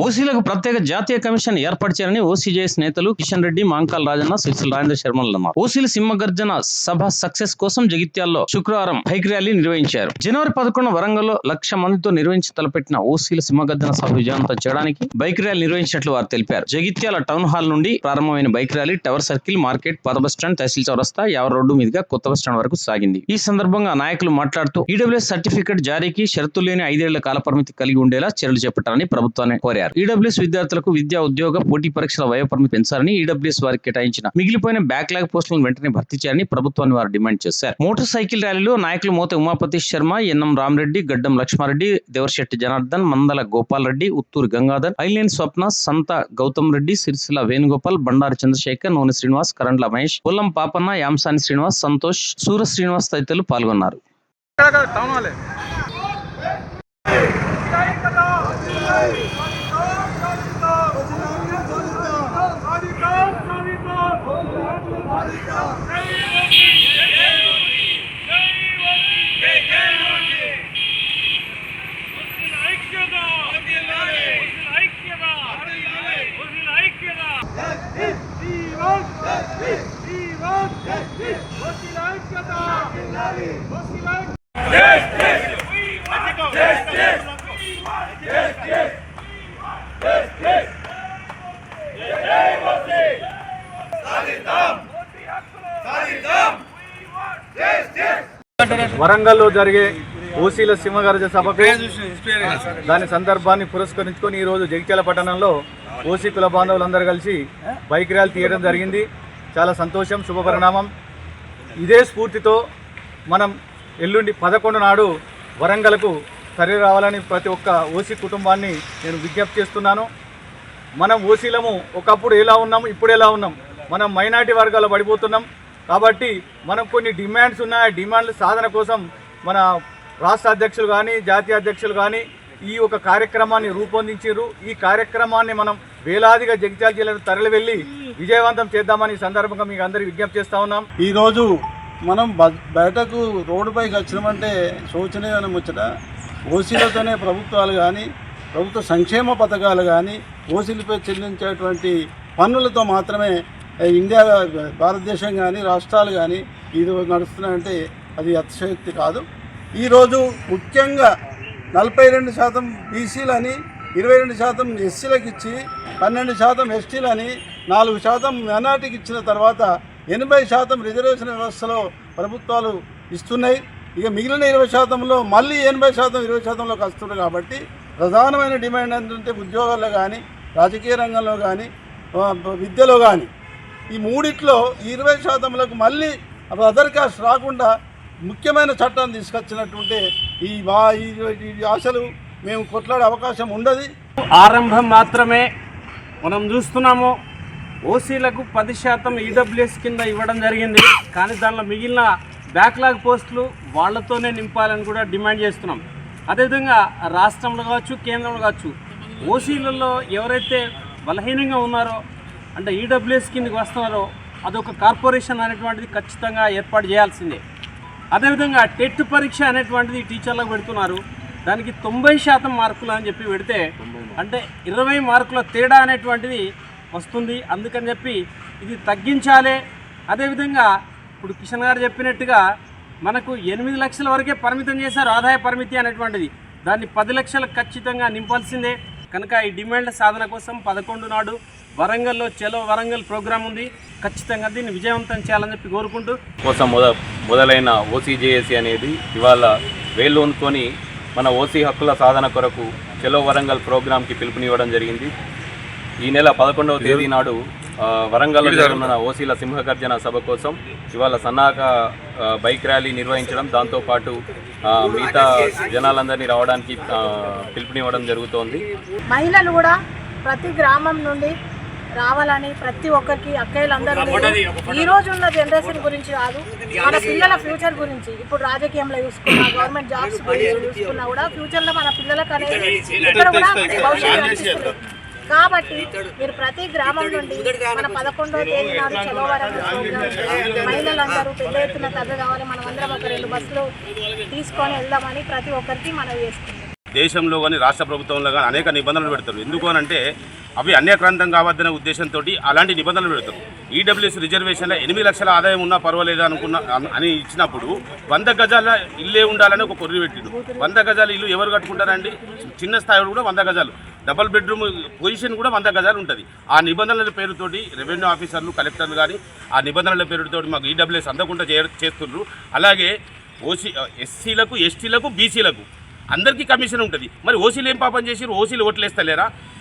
ఓసీలకు ప్రత్యేక జాతీయ కమిషన్ ఏర్పాటు చేయాలని ఓసీజేఎస్ నేతలు కిషన్ రెడ్డి మాంకాల్ రాజన్న సిరిసిల రాజేంద్ర శర్మలు అన్నారు ఓసీల సింహగర్జన సభ సక్సెస్ కోసం జగిత్యాల్లో శుక్రవారం బైక్ ర్యాలీ నిర్వహించారు. జనవరి పదకొండు వరంగల్లో లక్ష మందితో నిర్వహించి తలపెట్టిన ఓసీల సింహగర్జన సభ విజయవంతం చేయడానికి బైక్ ర్యాలీ నిర్వహించినట్లు వారు తెలిపారు. జగిత్యాల టౌన్ హాల్ నుండి ప్రారంభమైన bike rally tower circle market పాత బస్ స్టాండ్ తహసీల్ చౌరస్తా యావర్ రోడ్డు మీదుగా కొత్త బస్ స్టాండ్ వరకు సాగింది. ఈ సందర్భంగా నాయకులు మాట్లాడుతూ ఈడబ్ల్యూఎస్ సర్టిఫికెట్ జారీకి షరతులు లేని ఐదేళ్ళ కాల పరిమితి కలిగి ఉండేలా చర్యలు చేపట్టాలని ప్రభుత్వాన్ని కోరారు. ఈడబ్ల్యూఎస్ విద్యార్థులకు విద్యా ఉద్యోగ పోటీ పరీక్షల వయో పెంచాలని ఈడబ్ల్యూఎస్ వారికి కేటాయించిన. మిగిలిపోయిన బ్యాక్లాగ్ పోస్టులను వెంటనే భర్తీ చేయాలని ప్రభుత్వాన్ని వారు డిమాండ్ చేశారు. మోటార్ సైకిల్ ర్యాలీలో నాయకులు మోత ఉమాపతి శర్మ ఎన్ఎం రామరెడ్డి గడ్డం లక్ష్మారెడ్డి దేవరశెట్టి జనార్దన్ మందల గోపాల్ రెడ్డి ఉత్తూరు గంగాధర్ ఐలేన్ స్వప్న సంత గౌతమ్ రెడ్డి సిరిసిల వేణుగోపాల్ బండారు చంద్రశేఖర్ నోని శ్రీనివాస్ కరండ్ల మహేష్ పుల్లం పాపన్న యాంసాని శ్రీనివాస్ సంతోష్ సూర శ్రీనివాస్ తదితరులు పాల్గొన్నారు. Hey! వరంగల్లో జరిగే ఓసీల సింహగర్జ సభకు దాని సందర్భాన్ని పురస్కరించుకొని ఈరోజు జగిత్యాల పట్టణంలో ఓసీ కుల బాంధవులందరూ కలిసి బైక్ ర్యాలీ తీయడం జరిగింది. చాలా సంతోషం శుభపరిణామం ఇదే స్ఫూర్తితో మనం ఎల్లుండి పదకొండు నాడు వరంగల్కు తరలి రావాలని ప్రతి ఒక్క ఓసీ కుటుంబాన్ని నేను విజ్ఞప్తి చేస్తున్నాను. మనం ఓసీలము ఒకప్పుడు ఎలా ఉన్నాం ఇప్పుడు ఎలా ఉన్నాం మనం మైనార్టీ వర్గాలు పడిపోతున్నాం. కాబట్టి మనం కొన్ని డిమాండ్స్ ఉన్నాయి. ఆ డిమాండ్ల సాధన కోసం మన రాష్ట్ర అధ్యక్షులు కానీ జాతీయ అధ్యక్షులు కానీ ఈ ఒక కార్యక్రమాన్ని రూపొందించారు. ఈ కార్యక్రమాన్ని మనం వేలాదిగా జగిత్యాల జిల్లాను తరలి వెళ్ళి విజయవంతం చేద్దామని ఈ సందర్భంగా మీకు అందరికి విజ్ఞప్తి చేస్తా ఉన్నాం. ఈరోజు మనం బ- బయటకు రోడ్డుపైకి వచ్చినామంటే శోచనీయమైన ముచ్చట. ఓసీలతోనే ప్రభుత్వాలు కానీ ప్రభుత్వ సంక్షేమ పథకాలు కానీ ఓసీలపై చెల్లించేటువంటి పన్నులతో మాత్రమే ఇండియా భారతదేశం కానీ రాష్ట్రాలు కానీ ఈరోజు నడుస్తున్నాయంటే అది అతిశయోక్తి కాదు. ఈరోజు ముఖ్యంగా నలభై రెండు శాతం బీసీలని ఇరవై రెండు శాతం ఎస్సీలకు ఇచ్చి పన్నెండు శాతం ఎస్టీలని నాలుగు శాతం మైనార్టీకి ఇచ్చిన తర్వాత ఎనభై శాతం రిజర్వేషన్ వ్యవస్థలో ప్రభుత్వాలు ఇస్తున్నాయి. ఇక మిగిలిన ఇరవై శాతంలో మళ్ళీ ఎనభై శాతం ఇరవై శాతంలోకి వస్తుంది కాబట్టి ప్రధానమైన డిమాండ్ ఏంటంటే ఉద్యోగాల్లో కానీ రాజకీయ రంగంలో కానీ విద్యలో కానీ. ఈ మూడిట్లో ఇరవై శాతంలోకి మళ్ళీ అదర్ కాస్ట్ రాకుండా ముఖ్యమైన చట్టాన్ని తీసుకొచ్చినటువంటి ఈ వా ఆశలు మేము కొట్లాడే అవకాశం ఉండదు. ఆరంభం మాత్రమే మనం చూస్తున్నాము. ఓసీలకు పది శాతం ఈడబ్ల్యూఎస్ కింద ఇవ్వడం జరిగింది. కానీ దానిలో మిగిలిన బ్యాక్లాగ్ పోస్టులు వాళ్ళతోనే నింపాలని కూడా డిమాండ్ చేస్తున్నాం. అదేవిధంగా రాష్ట్రంలో కావచ్చు కేంద్రంలో కావచ్చు ఓసీలలో ఎవరైతే బలహీనంగా ఉన్నారో అంటే ఈడబ్ల్యూఎస్ కిందకి వస్తున్నారో అదొక కార్పొరేషన్ అనేటువంటిది ఖచ్చితంగా ఏర్పాటు చేయాల్సిందే. అదేవిధంగా టెట్ పరీక్ష అనేటువంటిది టీచర్లకు పెడుతున్నారు. దానికి తొంభై శాతం మార్కులు అని చెప్పి పెడితే అంటే ఇరవై మార్కుల తేడా అనేటువంటిది వస్తుంది. అందుకని చెప్పి ఇది తగ్గించాలి. అదేవిధంగా ఇప్పుడు కిషన్ గారు చెప్పినట్టుగా మనకు ఎనిమిది లక్షల వరకే పరిమితం చేశారు ఆదాయ పరిమితి అనేటువంటిది. దాన్ని పది లక్షలకు ఖచ్చితంగా నింపాల్సిందే. కనుక ఈ డిమాండ్ల సాధన కోసం పదకొండు నాడు వరంగల్లో చలో వరంగల్ ప్రోగ్రాం ఉంది. ఖచ్చితంగా దీన్ని విజయవంతం చేయాలని చెప్పి కోరుకుంటూ కోసం మొద మొదలైన ఓసీజేఏసీ అనేది ఇవాళ వేళ్ళూనుకొని మన ఓసీ హక్కుల సాధన కొరకు చెలో వరంగల్ ప్రోగ్రాంకి పిలుపునివ్వడం జరిగింది. ఈ నెల పదకొండవ తేదీ నాడు వరంగల్లో జరుగుతున్న ఓసీల సింహగర్జన సభ కోసం ఇవాళ సన్నాహక బైక్ ర్యాలీ నిర్వహించడం. దాంతోపాటు మిగతా జనాలందరినీ రావడానికి పిలుపునివ్వడం జరుగుతోంది. మహిళలు కూడా ప్రతి గ్రామం నుండి రావాలని ప్రతి ఒక్కరికి అక్కయ్యలందరూ ఈ రోజు ఉన్న జనరేషన్ గురించి కాదు మన పిల్లల ఫ్యూచర్ గురించి. ఇప్పుడు రాజకీయంలో చూసుకున్నా గవర్నమెంట్ జాబ్స్ గురించి చూసుకున్నా కూడా ఫ్యూచర్లో మన పిల్లలకు అనేది ఇక్కడ కూడా భవిష్యత్తు కనిపిస్తుంది. కాబట్టి మీరు ప్రతి గ్రామం నుండి మన పదకొండవ తేదీ నాడు చదవరం మహిళలందరూ పెద్ద ఎత్తున తగ్గ కావాలి. మనం అందరం ఒక రెండు బస్సులు తీసుకొని వెళ్దామని ప్రతి ఒక్కరికి మనం చేసుకుంటాం దేశంలో కానీ రాష్ట్ర ప్రభుత్వంలో కానీ అనేక నిబంధనలు పెడతారు. ఎందుకు అని అంటే అవి అన్యక్రాంతం కావద్దనే ఉద్దేశంతో అలాంటి నిబంధనలు పెడతారు. ఈడబ్ల్యూఎస్ రిజర్వేషన్లో ఎనిమిది లక్షల ఆదాయం ఉన్నా పర్వాలేదు అనుకున్న అని ఇచ్చినప్పుడు వంద గజాల ఇల్లే ఉండాలని ఒక కొర్రి పెట్టిండు. వంద గజాల ఇల్లు ఎవరు కట్టుకుంటారండి? చిన్న స్థాయిలో కూడా వంద గజాలు. డబల్ బెడ్రూమ్ పొజిషన్ కూడా వంద గజాలు ఉంటుంది. ఆ నిబంధనల పేరుతోటి రెవెన్యూ ఆఫీసర్లు కలెక్టర్లు కానీ ఆ నిబంధనల పేరుతోటి మాకు ఈడబ్ల్యూఎస్ అందకుండా చే చేస్తున్నారు అలాగే ఓసీ ఎస్సీలకు ఎస్టీలకు బీసీలకు అందరికీ కమిషన్ ఉంటుంది. మరి ఓసీలు ఏం పాపం చేసిరు ఓసీలు ఓట్లు వేస్తలేరా